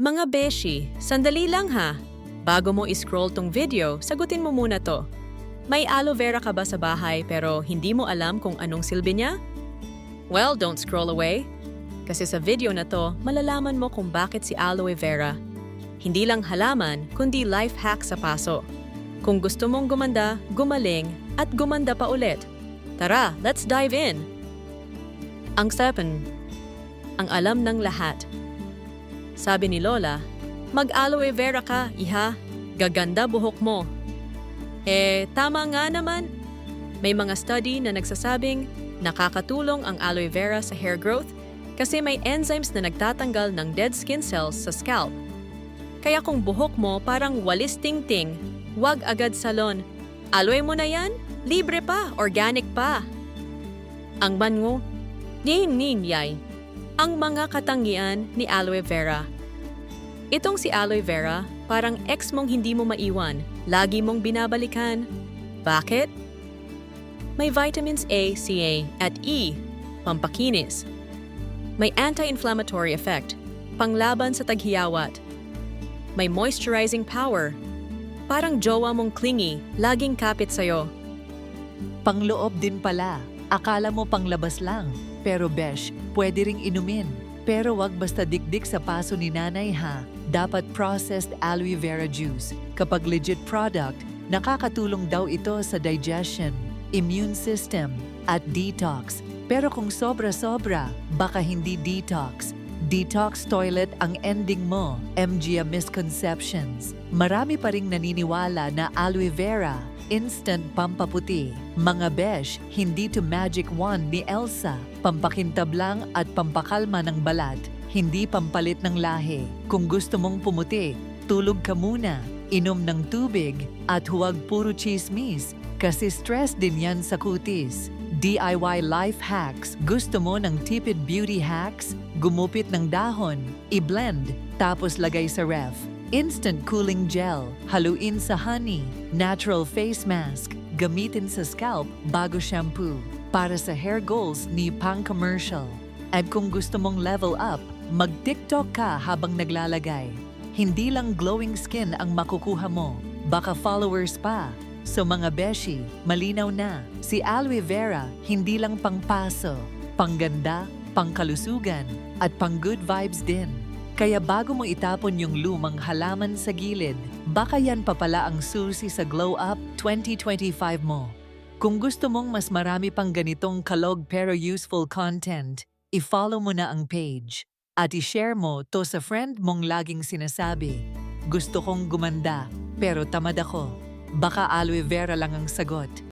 Mga beshi, sandali lang ha. Bago mo iscroll tong video, sagutin mo muna to. May aloe vera ka ba sa bahay pero hindi mo alam kung anong silbi niya? Well, don't scroll away. Kasi sa video na to, malalaman mo kung bakit si aloe vera. Hindi lang halaman, kundi life hack sa paso. Kung gusto mong gumanda, gumaling, at gumanda pa ulit. Tara, let's dive in! Ang seven, ang alam ng lahat. Sabi ni Lola, mag-aloe vera ka, iha. Gaganda buhok mo. Eh, tama nga naman. May mga study na nagsasabing nakakatulong ang aloe vera sa hair growth kasi may enzymes na nagtatanggal ng dead skin cells sa scalp. Kaya kung buhok mo parang walis ting-ting, wag agad salon. Aloe mo na yan, libre pa, organic pa. Ang bango, nin nin yay, ang mga katangian ni aloe vera. Itong si aloe vera, parang ex mong hindi mo maiwan, lagi mong binabalikan. Bakit? May vitamins A, C, at E, pampakinis. May anti-inflammatory effect, panglaban sa taghiyawat. May moisturizing power, parang jowa mong clingy, laging kapit sa'yo. Pangloob din pala. Akala mo panglabas lang. Pero besh, pwede ring inumin. Pero wag basta dikdik sa paso ni nanay ha. Dapat processed aloe vera juice. Kapag legit product, nakakatulong daw ito sa digestion, immune system, at detox. Pero kung sobra-sobra, baka hindi detox. Detox toilet ang ending mo, MGA misconceptions. Marami pa ring naniniwala na aloe vera, instant pampaputi. Mga besh, hindi to magic wand ni Elsa. Pampakintab lang at pampakalma ng balat, hindi pampalit ng lahi. Kung gusto mong pumuti, tulog ka muna, inom ng tubig, at huwag puro chismis kasi stress din yan sa kutis. DIY life hacks. Gusto mo ng tipid beauty hacks? Gumupit ng dahon, i-blend, tapos lagay sa ref. Instant cooling gel, haluin sa honey, natural face mask, gamitin sa scalp bago shampoo. Para sa hair goals ni pang commercial. At kung gusto mong level up, mag-TikTok ka habang naglalagay. Hindi lang glowing skin ang makukuha mo, baka followers pa. So mga beshi, malinaw na, si aloe vera hindi lang pangpaso, pangganda, pangkalusugan, at pang good vibes din. Kaya bago mo itapon yung lumang halaman sa gilid, baka yan pa pala ang susi sa Glow Up 2025 mo. Kung gusto mong mas marami pang ganitong kalog pero useful content, i-follow mo na ang page. At i-share mo to sa friend mong laging sinasabi, gusto kong gumanda, pero tamad ako. Baka aloe vera lang ang sagot.